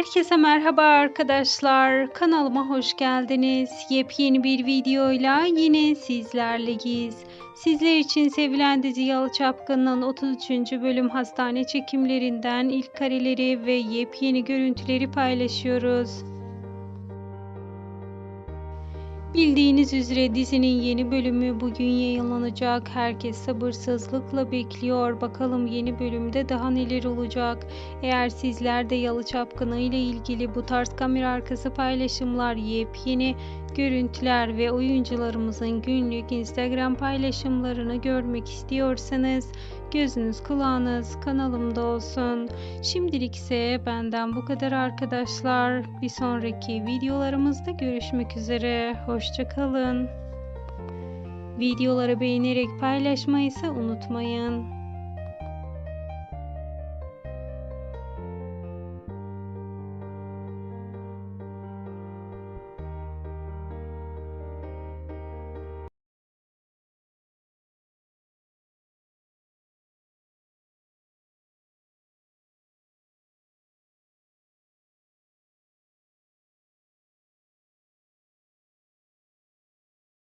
Herkese merhaba arkadaşlar. Kanalıma hoş geldiniz. Yepyeni bir videoyla yine sizlerleyiz. Sizler için sevilen dizi Yalı Çapkın'ın 33. bölüm hastane çekimlerinden ilk kareleri ve yepyeni görüntüleri paylaşıyoruz. Bildiğiniz üzere dizinin yeni bölümü bugün yayınlanacak. Herkes sabırsızlıkla bekliyor. Bakalım yeni bölümde daha neler olacak. Eğer sizler de Yalı Çapkını ile ilgili bu tarz kamera arkası paylaşımlar, yepyeni görüntüler ve oyuncularımızın günlük Instagram paylaşımlarını görmek istiyorsanız gözünüz kulağınız kanalımda olsun. Şimdilik ise benden bu kadar arkadaşlar. Bir sonraki videolarımızda görüşmek üzere. Hoşçakalın. Videoları beğenerek paylaşmayı ise unutmayın.